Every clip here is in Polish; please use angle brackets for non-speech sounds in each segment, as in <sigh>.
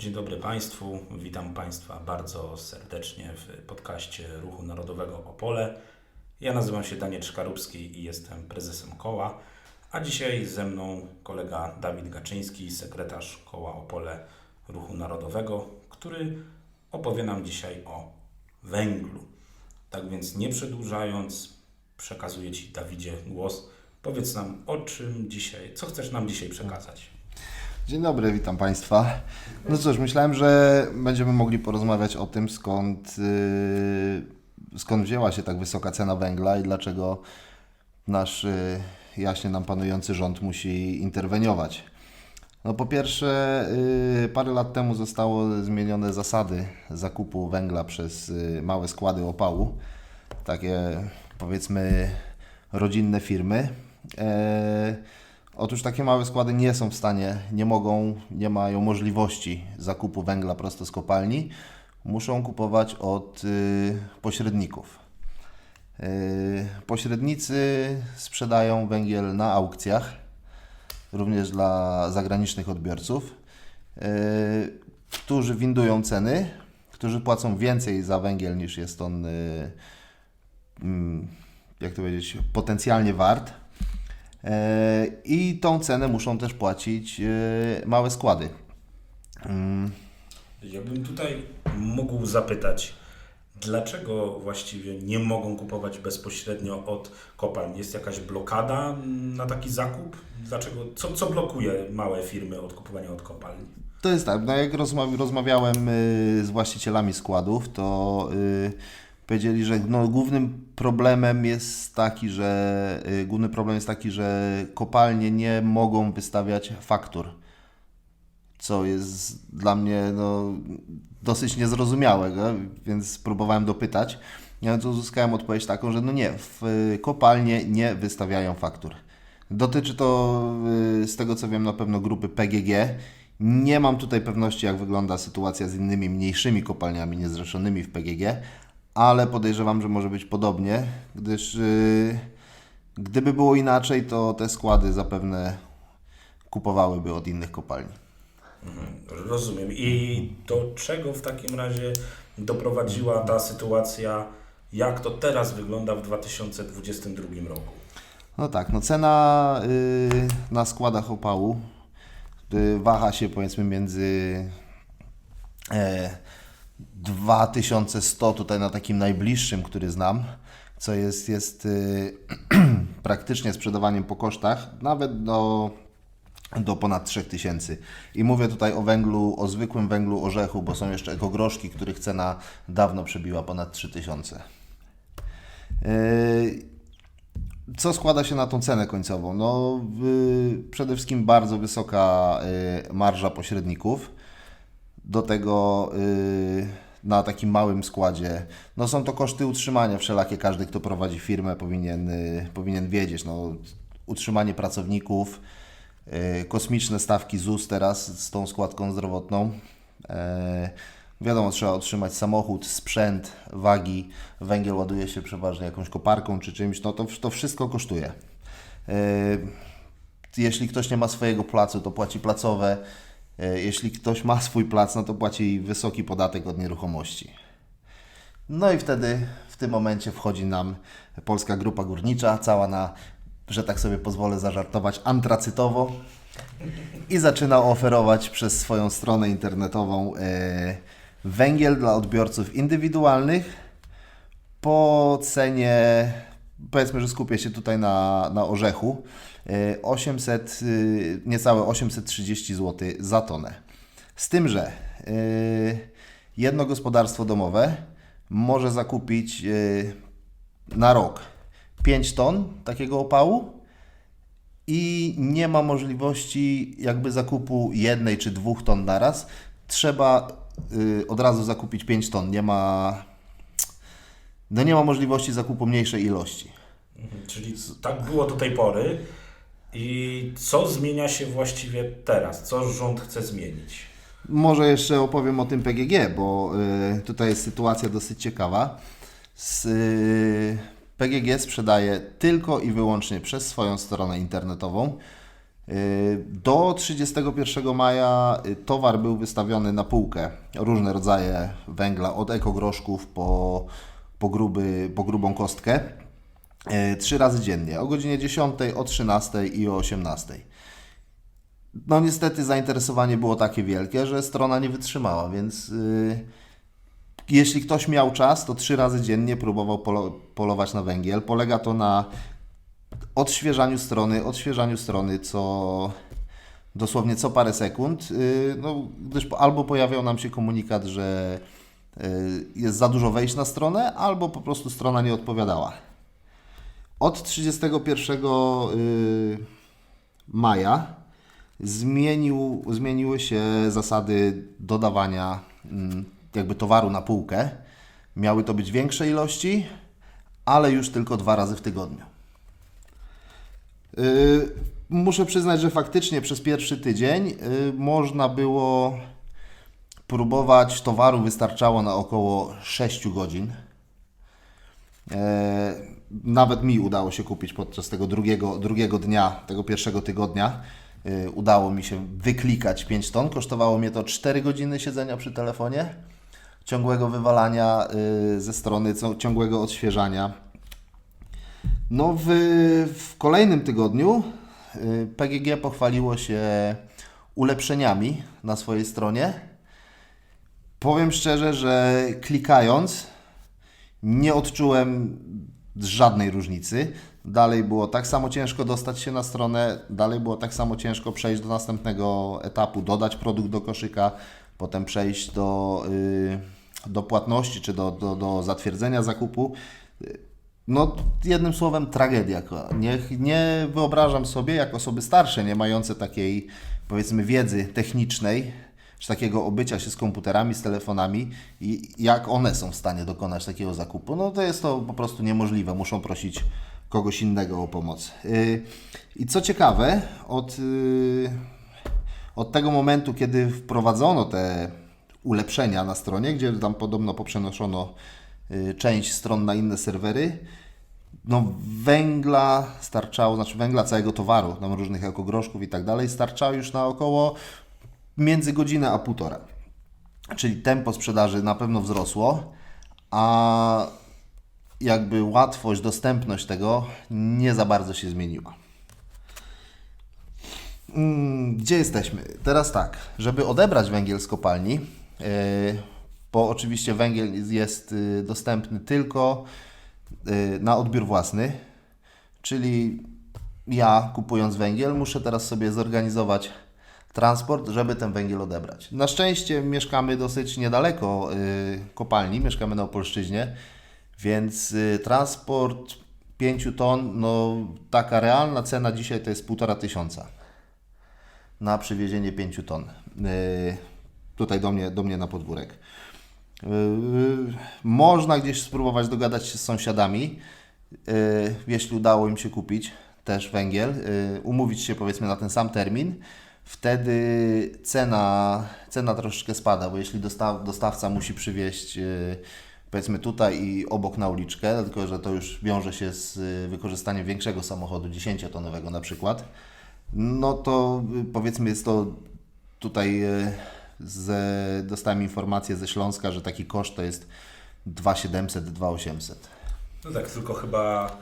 Dzień dobry Państwu. Witam Państwa bardzo serdecznie w podcaście Ruchu Narodowego Opole. Ja nazywam się Daniel Szkarubski i jestem prezesem koła, a dzisiaj ze mną kolega Dawid Gaczyński, sekretarz koła Opole Ruchu Narodowego, który opowie nam dzisiaj o węglu. Tak więc nie przedłużając, przekazuję Ci Dawidzie głos. Powiedz nam o czym dzisiaj, co chcesz nam dzisiaj przekazać. Dzień dobry, witam Państwa. No cóż, myślałem, że będziemy mogli porozmawiać o tym, skąd, yy, skąd wzięła się tak wysoka cena węgla i dlaczego nasz yy, jaśnie nam panujący rząd musi interweniować. No po pierwsze, yy, parę lat temu zostało zmienione zasady zakupu węgla przez małe składy opału. Takie powiedzmy rodzinne firmy. E, Otóż takie małe składy nie są w stanie, nie mogą, nie mają możliwości zakupu węgla prosto z kopalni. Muszą kupować od y, pośredników. Y, pośrednicy sprzedają węgiel na aukcjach, również dla zagranicznych odbiorców, y, którzy windują ceny, którzy płacą więcej za węgiel niż jest on, mm, jak to powiedzieć, potencjalnie wart. E, I tą cenę muszą też płacić e, małe składy. Mm, Ja bym tutaj mógł zapytać, dlaczego właściwie nie mogą kupować bezpośrednio od kopalń? Jest jakaś blokada na taki zakup? Dlaczego? Co, co blokuje małe firmy od kupowania od kopalni? To jest tak, no jak rozma- rozmawiałem y, z właścicielami składów, to y, powiedzieli, że no, głównym problemem jest taki, że y, główny problem jest taki, że kopalnie nie mogą wystawiać faktur. Co jest dla mnie no, dosyć niezrozumiałe, no, więc próbowałem dopytać. Ja to uzyskałem odpowiedź taką, że no nie, w y, kopalnie nie wystawiają faktur. Dotyczy to, y, z tego co wiem, na pewno grupy PGG. Nie mam tutaj pewności, jak wygląda sytuacja z innymi mniejszymi kopalniami niezrzeszonymi w PGG, ale podejrzewam, że może być podobnie, gdyż y, gdyby było inaczej, to te składy zapewne kupowałyby od innych kopalni. Rozumiem. I do czego w takim razie doprowadziła ta sytuacja? Jak to teraz wygląda w 2022 roku? No tak, no cena y, na składach opału y, waha się powiedzmy między e, 2100 tutaj na takim najbliższym, który znam, co jest, jest y, <clears throat> praktycznie sprzedawaniem po kosztach, nawet do, do ponad 3000. I mówię tutaj o węglu, o zwykłym węglu orzechu, bo są jeszcze ekogroszki, których cena dawno przebiła ponad 3000. Yy, co składa się na tą cenę końcową? No, y, przede wszystkim bardzo wysoka y, marża pośredników. Do tego y, na takim małym składzie. No, są to koszty utrzymania wszelakie. Każdy, kto prowadzi firmę, powinien, y, powinien wiedzieć. No, utrzymanie pracowników, y, kosmiczne stawki ZUS teraz z tą składką zdrowotną. E, Wiadomo, trzeba otrzymać samochód, sprzęt, wagi. Węgiel ładuje się przeważnie jakąś koparką czy czymś. No to, to wszystko kosztuje. E, Jeśli ktoś nie ma swojego placu, to płaci placowe. E, Jeśli ktoś ma swój plac, no to płaci wysoki podatek od nieruchomości. No i wtedy w tym momencie wchodzi nam Polska Grupa Górnicza, cała na, że tak sobie pozwolę zażartować, antracytowo i zaczyna oferować przez swoją stronę internetową e, węgiel dla odbiorców indywidualnych po cenie, powiedzmy, że skupię się tutaj na, na orzechu, 800, y, niecałe 830 zł za tonę. Z tym, że e, jedno gospodarstwo domowe może zakupić e, na rok 5 ton takiego opału i nie ma możliwości jakby zakupu jednej czy dwóch ton naraz. Trzeba y, od razu zakupić 5 ton. Nie ma, no nie ma możliwości zakupu mniejszej ilości. Mhm, Czyli tak było do tej pory. I co zmienia się właściwie teraz? Co rząd chce zmienić? Może jeszcze opowiem o tym PGG, bo y, tutaj jest sytuacja dosyć ciekawa. Y, PGG sprzedaje tylko i wyłącznie przez swoją stronę internetową Y, Do 31 maja towar był wystawiony na półkę. Różne rodzaje węgla, od ekogroszków po, po, gruby, po grubą kostkę. Y, Trzy razy dziennie, o godzinie 10, o 13 i o 18. No niestety zainteresowanie było takie wielkie, że strona nie wytrzymała, więc y, jeśli ktoś miał czas, to trzy razy dziennie próbował polo- polować na węgiel. Polega to na odświeżaniu strony, odświeżaniu strony co dosłownie co parę sekund, y, no, gdyż albo pojawiał nam się komunikat, że y, jest za dużo wejść na stronę, albo po prostu strona nie odpowiadała. Od 31 y, maja zmienił, zmieniły się zasady dodawania mm, jakby towaru na półkę. Miały to być większe ilości, ale już tylko dwa razy w tygodniu. Yy, muszę przyznać, że faktycznie przez pierwszy tydzień yy, można było próbować, towaru wystarczało na około 6 godzin. Nawet mi udało się kupić podczas tego drugiego, drugiego dnia, tego pierwszego tygodnia. e, Udało mi się wyklikać 5 ton. Kosztowało mnie to 4 godziny siedzenia przy telefonie, ciągłego wywalania e, ze strony, ciągłego odświeżania. No, w, w kolejnym tygodniu y, PGG pochwaliło się ulepszeniami na swojej stronie. Powiem szczerze, że klikając nie odczułem żadnej różnicy. Dalej było tak samo ciężko dostać się na stronę, dalej było tak samo ciężko przejść do następnego etapu, dodać produkt do koszyka, potem przejść do, y, do płatności czy do, do, do zatwierdzenia zakupu. No, jednym słowem, tragedia. Niech, nie wyobrażam sobie, jak osoby starsze, nie mające takiej, powiedzmy, wiedzy technicznej, czy takiego obycia się z komputerami, z telefonami, i jak one są w stanie dokonać takiego zakupu. No, to jest to po prostu niemożliwe. Muszą prosić kogoś innego o pomoc. Yy, I co ciekawe, od, yy, od tego momentu, kiedy wprowadzono te ulepszenia na stronie, gdzie tam podobno poprzenoszono y, część stron na inne serwery, no węgla starczało, znaczy węgla całego towaru, tam różnych ekogroszków i tak dalej, starczało już na około między godzinę a półtora. Czyli tempo sprzedaży na pewno wzrosło, a jakby łatwość, dostępność tego nie za bardzo się zmieniła. Mm, Gdzie jesteśmy? Teraz tak, żeby odebrać węgiel z kopalni, yy, bo oczywiście węgiel jest yy, dostępny tylko yy, na odbiór własny, czyli ja kupując węgiel muszę teraz sobie zorganizować transport, żeby ten węgiel odebrać. Na szczęście mieszkamy dosyć niedaleko yy, kopalni, mieszkamy na Opolszczyźnie, więc yy, transport 5 ton, no taka realna cena dzisiaj to jest półtora tysiąca na przywiezienie 5 ton. Yy, tutaj do mnie, do mnie na podwórek. Można gdzieś spróbować dogadać się z sąsiadami, jeśli udało im się kupić też węgiel, umówić się powiedzmy na ten sam termin. Wtedy cena, cena troszeczkę spada, bo jeśli dostaw, dostawca musi przywieźć yy, powiedzmy tutaj i obok na uliczkę, tylko że to już wiąże się z yy, wykorzystaniem większego samochodu, 10-tonowego na przykład, no to y, powiedzmy jest to tutaj y, z, dostałem informację ze Śląska, że taki koszt to jest 2700, 2800. No tak, tylko chyba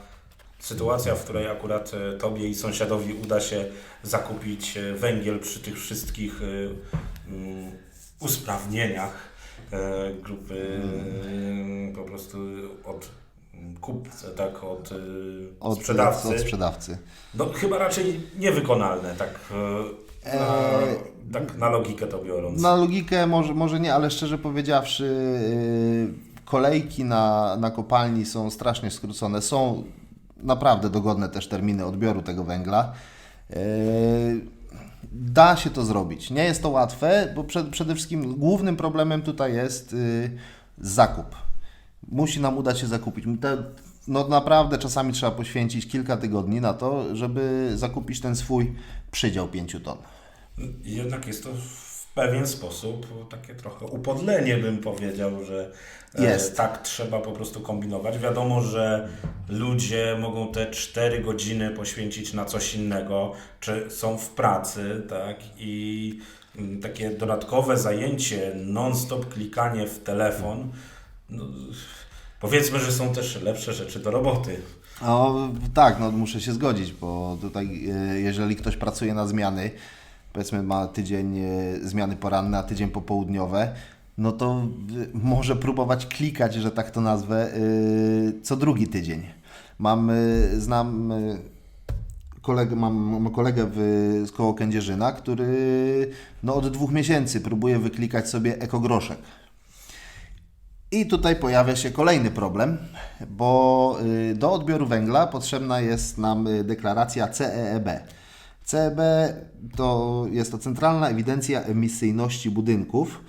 sytuacja, w której akurat e, Tobie i sąsiadowi uda się zakupić e, węgiel przy tych wszystkich e, mm, usprawnieniach grupy po prostu od mm, kupcy, tak, od, Od sprzedawcy. Od sprzedawcy. No chyba raczej niewykonalne, tak, na, tak na logikę to biorąc. Na logikę może, może nie, ale szczerze powiedziawszy, yy, kolejki na, na kopalni są strasznie skrócone. Są naprawdę dogodne też terminy odbioru tego węgla. Yy, Da się to zrobić. Nie jest to łatwe, bo przed, przede wszystkim głównym problemem tutaj jest yy, zakup. Musi nam udać się zakupić. No naprawdę czasami trzeba poświęcić kilka tygodni na to, żeby zakupić ten swój przydział 5 ton. Jednak jest to w pewien sposób takie trochę upodlenie bym powiedział, że e, Jest. tak trzeba po prostu kombinować. Wiadomo, że ludzie mogą te 4 godziny poświęcić na coś innego, czy są w pracy, tak? I mm, takie dodatkowe zajęcie, non-stop klikanie w telefon, no, powiedzmy, że są też lepsze rzeczy do roboty. O, tak, no muszę się zgodzić, bo tutaj e, jeżeli ktoś pracuje na zmiany, powiedzmy ma tydzień e, zmiany poranne, a tydzień popołudniowe, no to e, może próbować klikać, że tak to nazwę, e, co drugi tydzień. Mam, znam kolegę, mam, kolegę w, z koło Kędzierzyna, który no, od dwóch miesięcy próbuje wyklikać sobie ekogroszek. I tutaj pojawia się kolejny problem, bo do odbioru węgla potrzebna jest nam deklaracja CEEB. CEB to jest to Centralna Ewidencja Emisyjności Budynków,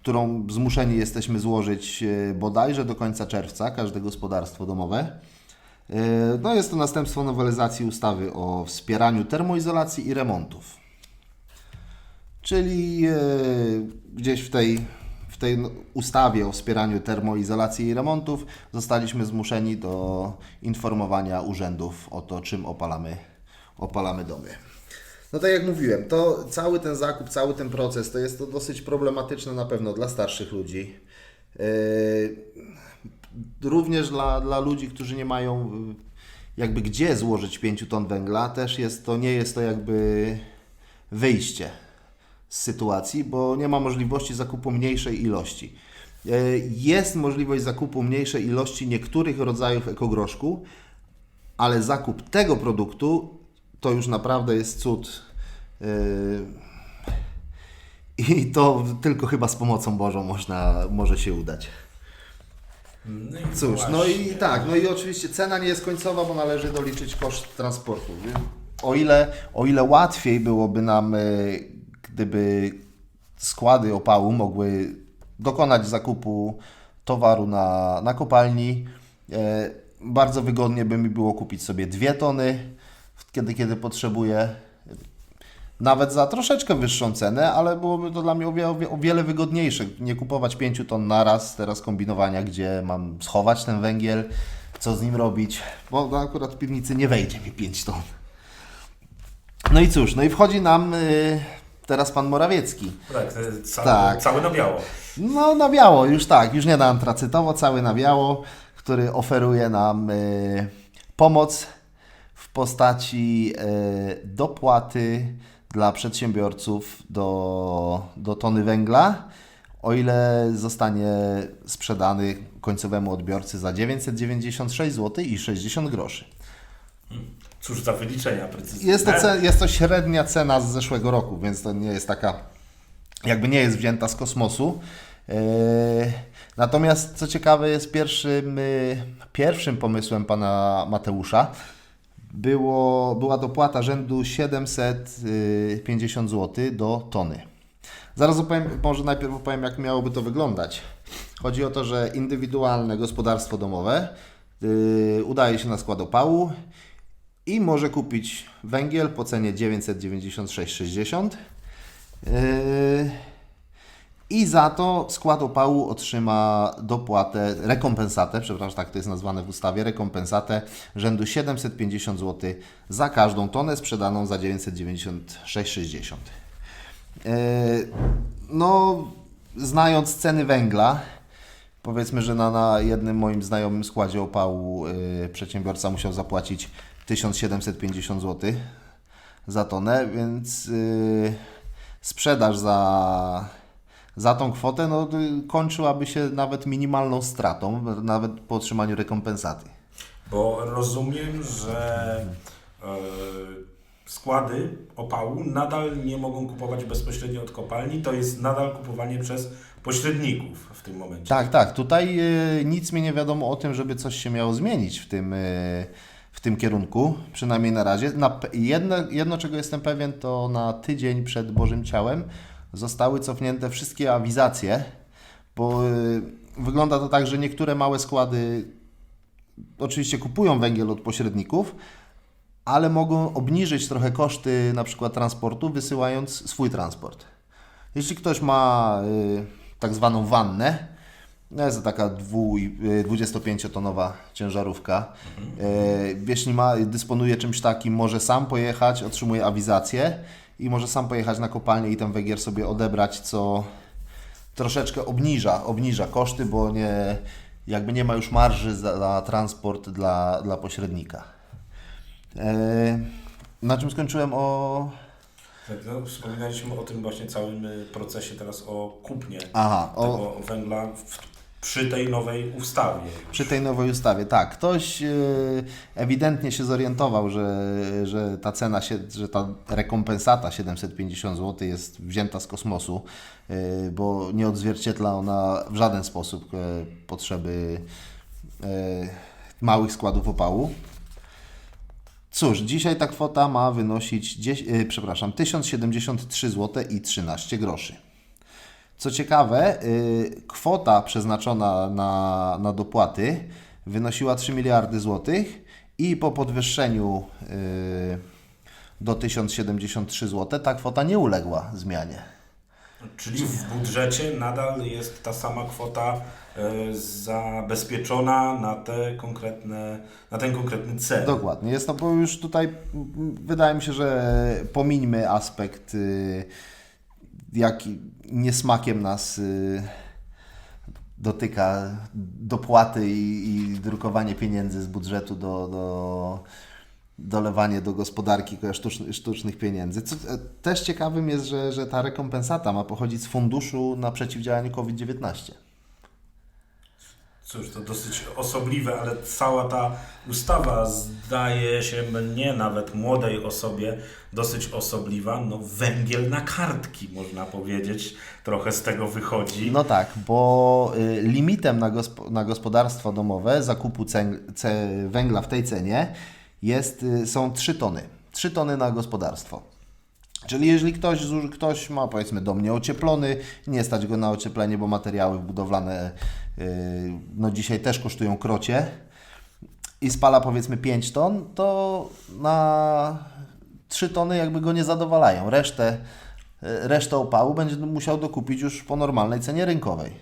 którą zmuszeni jesteśmy złożyć y, bodajże do końca czerwca, każde gospodarstwo domowe. Y, No jest to następstwo nowelizacji ustawy o wspieraniu termoizolacji i remontów. Czyli e, gdzieś w tej, w tej ustawie o wspieraniu termoizolacji i remontów zostaliśmy zmuszeni do informowania urzędów o to, czym opalamy, opalamy domy. No tak jak mówiłem, to cały ten zakup, cały ten proces to jest to dosyć problematyczne na pewno dla starszych ludzi. E, również dla, dla ludzi, którzy nie mają y, jakby gdzie złożyć 5 ton węgla, też jest to, nie jest to jakby wyjście z sytuacji, bo nie ma możliwości zakupu mniejszej ilości. E, Jest możliwość zakupu mniejszej ilości niektórych rodzajów ekogroszku, ale zakup tego produktu to już naprawdę jest cud. E, I to tylko chyba z pomocą Bożą można, może się udać. No i Cóż, no właśnie. i tak, no i oczywiście cena nie jest końcowa, bo należy doliczyć koszt transportu. O ile, o ile łatwiej byłoby nam, e, gdyby składy opału mogły dokonać zakupu towaru na, na kopalni, e, bardzo wygodnie by mi było kupić sobie dwie tony, kiedy, kiedy potrzebuję, nawet za troszeczkę wyższą cenę, ale byłoby to dla mnie o wiele, o wiele wygodniejsze. Nie kupować 5 ton naraz, teraz kombinowania, gdzie mam schować ten węgiel, co z nim robić, bo no akurat w piwnicy nie wejdzie mi 5 ton. No i cóż, no i wchodzi nam y, teraz pan Morawiecki. Tak, cały, Tak. cały na biało. No na biało, już tak, już nie na antracytowo, cały na biało, który oferuje nam y, pomoc w postaci y, dopłaty dla przedsiębiorców do, do tony węgla, o ile zostanie sprzedany końcowemu odbiorcy za 996 zł i 60 groszy. Cóż za wyliczenia precyzyjne. Jest to, jest to średnia cena z zeszłego roku, więc to nie jest taka, jakby nie jest wzięta z kosmosu. Yy, Natomiast co ciekawe jest pierwszym, yy, pierwszym pomysłem pana Mateusza było, była dopłata rzędu 750 zł do tony. Zaraz opowiem, może najpierw opowiem jak miałoby to wyglądać. Chodzi o to, że indywidualne gospodarstwo domowe yy, udaje się na skład opału i może kupić węgiel po cenie 996,60 yy, i za to skład opału otrzyma dopłatę, rekompensatę, przepraszam, tak to jest nazwane w ustawie, rekompensatę rzędu 750 zł za każdą tonę sprzedaną za 996,60. Yy, No, znając ceny węgla, powiedzmy, że na, na jednym moim znajomym składzie opału yy, przedsiębiorca musiał zapłacić 1750 zł za tonę, więc yy, sprzedaż za, za tą kwotę no, y, kończyłaby się nawet minimalną stratą, nawet po otrzymaniu rekompensaty. Bo rozumiem, że e, składy opału nadal nie mogą kupować bezpośrednio od kopalni, to jest nadal kupowanie przez pośredników w tym momencie. Tak, tak. Tutaj y, nic mi nie wiadomo o tym, żeby coś się miało zmienić w tym, y, w tym kierunku, przynajmniej na razie. Na, jedno, jedno, czego jestem pewien, to na tydzień przed Bożym Ciałem zostały cofnięte wszystkie awizacje, bo y, wygląda to tak, że niektóre małe składy oczywiście kupują węgiel od pośredników, ale mogą obniżyć trochę koszty na przykład transportu, wysyłając swój transport. Jeśli ktoś ma y, tak zwaną wannę, no jest to taka dwu- i- y, 25-tonowa ciężarówka. Y, Jeśli ma, dysponuje czymś takim, może sam pojechać, otrzymuje awizację i może sam pojechać na kopalnię i ten węgiel sobie odebrać, co troszeczkę obniża, obniża koszty, bo nie, jakby nie ma już marży za, za transport dla, dla pośrednika. E, na czym skończyłem o... Tak, no, wspominaliśmy o tym właśnie całym y, procesie teraz o kupnie Aha, o, tego węgla w, przy tej nowej ustawie. przy tej nowej ustawie. Tak, ktoś e, ewidentnie się zorientował, że, że ta cena, się, że ta rekompensata 750 zł jest wzięta z kosmosu, e, bo nie odzwierciedla ona w żaden sposób e, potrzeby e, małych składów opału. Cóż, dzisiaj ta kwota ma wynosić 10, e, przepraszam, 1073 zł i 13 groszy. Co ciekawe, y, kwota przeznaczona na, na dopłaty wynosiła 3 miliardy złotych i po podwyższeniu y, do 1073 zł ta kwota nie uległa zmianie. Czyli w budżecie nadal jest ta sama kwota y, zabezpieczona na, te konkretne, na ten konkretny cel. Dokładnie, jest to, bo już tutaj mm, wydaje mi się, że pomińmy aspekt, jaki niesmakiem nas y, dotyka dopłaty i, i drukowanie pieniędzy z budżetu do, do dolewanie do gospodarki sztucznych, sztucznych pieniędzy. Co, e, też ciekawym jest, że, że ta rekompensata ma pochodzić z funduszu na przeciwdziałanie COVID-19. Cóż, to dosyć osobliwe, ale cała ta ustawa zdaje się mnie, nawet młodej osobie, dosyć osobliwa. No, węgiel na kartki, można powiedzieć, trochę z tego wychodzi. No tak, bo y, limitem na, gosp- na gospodarstwo domowe zakupu węgla w tej cenie jest, y, są 3 tony. 3 tony na gospodarstwo. Czyli jeżeli ktoś, ktoś ma powiedzmy dom nieocieplony, nie stać go na ocieplenie, bo materiały budowlane y, no dzisiaj też kosztują krocie i spala powiedzmy 5 ton, to na 3 tony jakby go nie zadowalają. Resztę, y, resztę opału będzie musiał dokupić już po normalnej cenie rynkowej.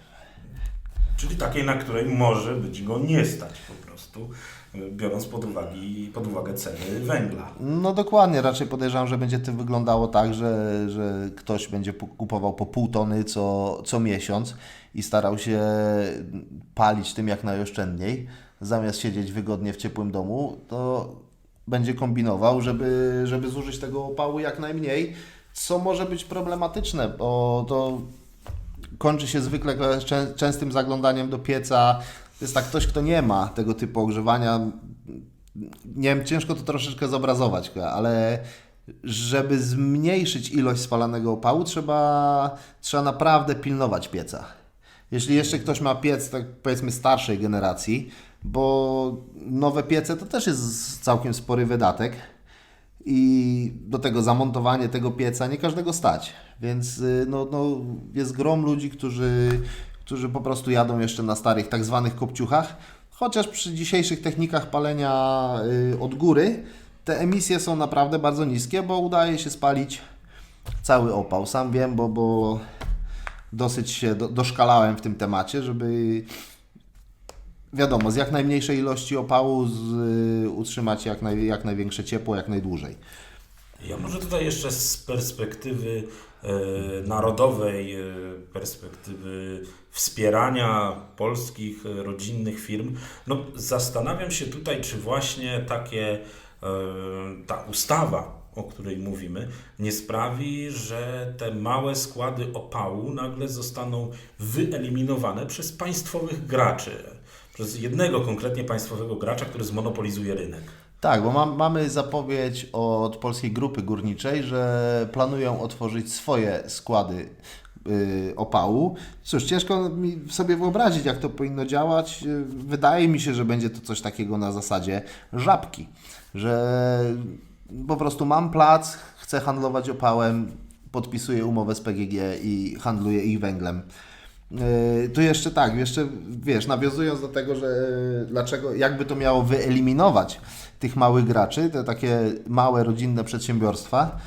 Czyli takiej, na której może być go nie stać po prostu, biorąc pod, uwagi, pod uwagę ceny węgla. No dokładnie, raczej podejrzewam, że będzie to wyglądało tak, że, że ktoś będzie kupował po pół tony co, co miesiąc i starał się palić tym jak najoszczędniej, zamiast siedzieć wygodnie w ciepłym domu, to będzie kombinował, żeby, żeby zużyć tego opału jak najmniej, co może być problematyczne, bo to kończy się zwykle czę- częstym zaglądaniem do pieca. Jest tak, ktoś, kto nie ma tego typu ogrzewania, nie wiem, ciężko to troszeczkę zobrazować, ale żeby zmniejszyć ilość spalanego opału, trzeba, trzeba naprawdę pilnować pieca. Jeśli jeszcze ktoś ma piec, tak powiedzmy starszej generacji, bo nowe piece to też jest całkiem spory wydatek i do tego zamontowanie tego pieca nie każdego stać. Więc y, no, no, jest grom ludzi, którzy, którzy po prostu jadą jeszcze na starych tak zwanych kopciuchach, chociaż przy dzisiejszych technikach palenia y, od góry te emisje są naprawdę bardzo niskie, bo udaje się spalić cały opał. Sam wiem, bo, bo dosyć się do, doszkalałem w tym temacie, żeby wiadomo, z jak najmniejszej ilości opału z, y, utrzymać jak, naj, jak największe ciepło, jak najdłużej. Ja może tutaj jeszcze z perspektywy narodowej, e, perspektywy wspierania polskich e, rodzinnych firm, no zastanawiam się tutaj, czy właśnie takie e, ta ustawa, o której mówimy, nie sprawi, że te małe składy opału nagle zostaną wyeliminowane przez państwowych graczy. Przez jednego konkretnie państwowego gracza, który zmonopolizuje rynek. Tak, bo mam, mamy zapowiedź od Polskiej Grupy Górniczej, że planują otworzyć swoje składy y, opału. Cóż, ciężko mi sobie wyobrazić, jak to powinno działać. Y, Wydaje mi się, że będzie to coś takiego na zasadzie żabki, że po prostu mam plac, chcę handlować opałem, podpisuję umowę z PGG i handluję ich węglem. Yy, Tu jeszcze tak, jeszcze wiesz, nawiązując do tego, że dlaczego, jakby to miało wyeliminować tych małych graczy, te takie małe rodzinne przedsiębiorstwa.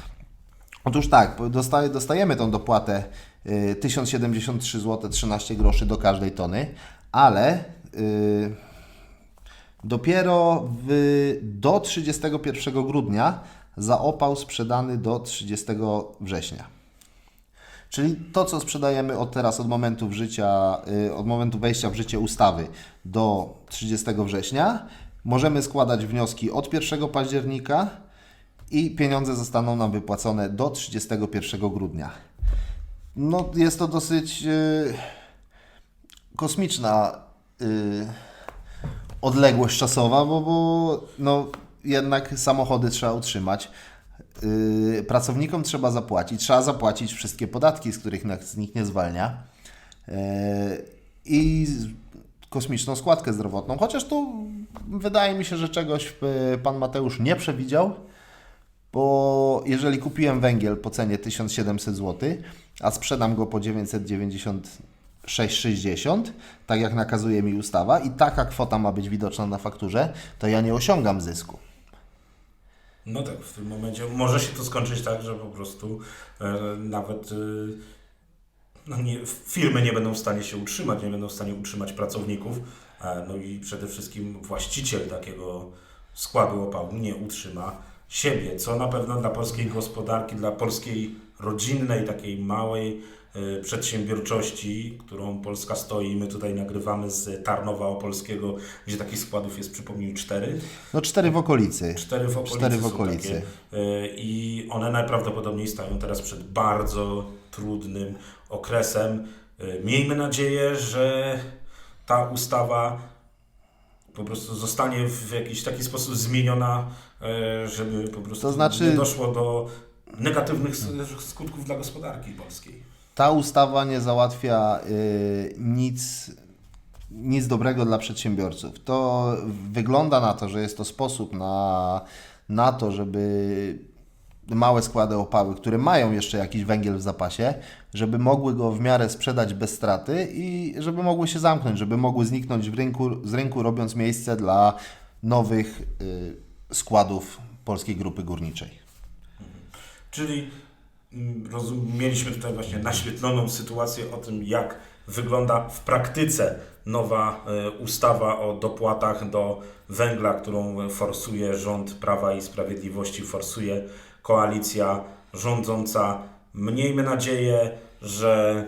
Otóż tak, dostaje, dostajemy tą dopłatę y, 1073 zł 13 groszy do każdej tony, ale y, dopiero w, do 31 grudnia za opał sprzedany do 30 września. Czyli to, co sprzedajemy od teraz, od momentu, życia, y, od momentu wejścia w życie ustawy do 30 września, możemy składać wnioski od 1 października i pieniądze zostaną nam wypłacone do 31 grudnia. No, jest to dosyć y, kosmiczna y, odległość czasowa, bo, bo no, jednak samochody trzeba utrzymać. Yy, pracownikom trzeba zapłacić, trzeba zapłacić wszystkie podatki, z których nich nie zwalnia. Yy, I kosmiczną składkę zdrowotną. Chociaż tu wydaje mi się, że czegoś yy, pan Mateusz nie przewidział, bo jeżeli kupiłem węgiel po cenie 1700 zł, a sprzedam go po 996,60, tak jak nakazuje mi ustawa, i taka kwota ma być widoczna na fakturze, to ja nie osiągam zysku. No tak, w tym momencie może się to skończyć tak, że po prostu e, nawet e, no nie, firmy nie będą w stanie się utrzymać, nie będą w stanie utrzymać pracowników, no i przede wszystkim właściciel takiego składu opału nie utrzyma siebie, co na pewno dla polskiej gospodarki, dla polskiej rodzinnej, takiej małej e, przedsiębiorczości, którą Polska stoi. My tutaj nagrywamy z Tarnowa Opolskiego, gdzie takich składów jest, przypomnij, cztery. No cztery w okolicy. Cztery w okolicy. Cztery w okolicy. Y, I one najprawdopodobniej stają teraz przed bardzo trudnym okresem. Miejmy nadzieję, że ta ustawa po prostu zostanie w jakiś taki sposób zmieniona, y, żeby po prostu To znaczy- nie doszło do negatywnych skutków dla gospodarki polskiej. Ta ustawa nie załatwia y, nic, nic dobrego dla przedsiębiorców. To wygląda na to, że jest to sposób na, na to, żeby małe składy opały, które mają jeszcze jakiś węgiel w zapasie, żeby mogły go w miarę sprzedać bez straty i żeby mogły się zamknąć, żeby mogły zniknąć rynku, z rynku, robiąc miejsce dla nowych y, składów Polskiej Grupy Górniczej. Czyli mm, mieliśmy tutaj właśnie naświetloną sytuację o tym, jak wygląda w praktyce nowa e, ustawa o dopłatach do węgla, którą forsuje rząd Prawa i Sprawiedliwości, forsuje koalicja rządząca. Miejmy nadzieję, że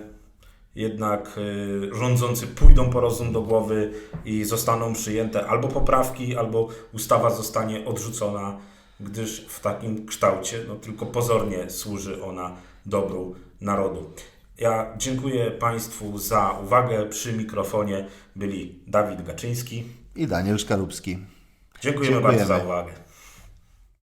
jednak y, rządzący pójdą po rozum do głowy i zostaną przyjęte albo poprawki, albo ustawa zostanie odrzucona, gdyż w takim kształcie no, tylko pozornie służy ona dobru narodu. Ja dziękuję Państwu za uwagę. Przy mikrofonie byli Dawid Gaczyński. I Daniel Szkarubski. Dziękujemy, Dziękujemy. bardzo za uwagę.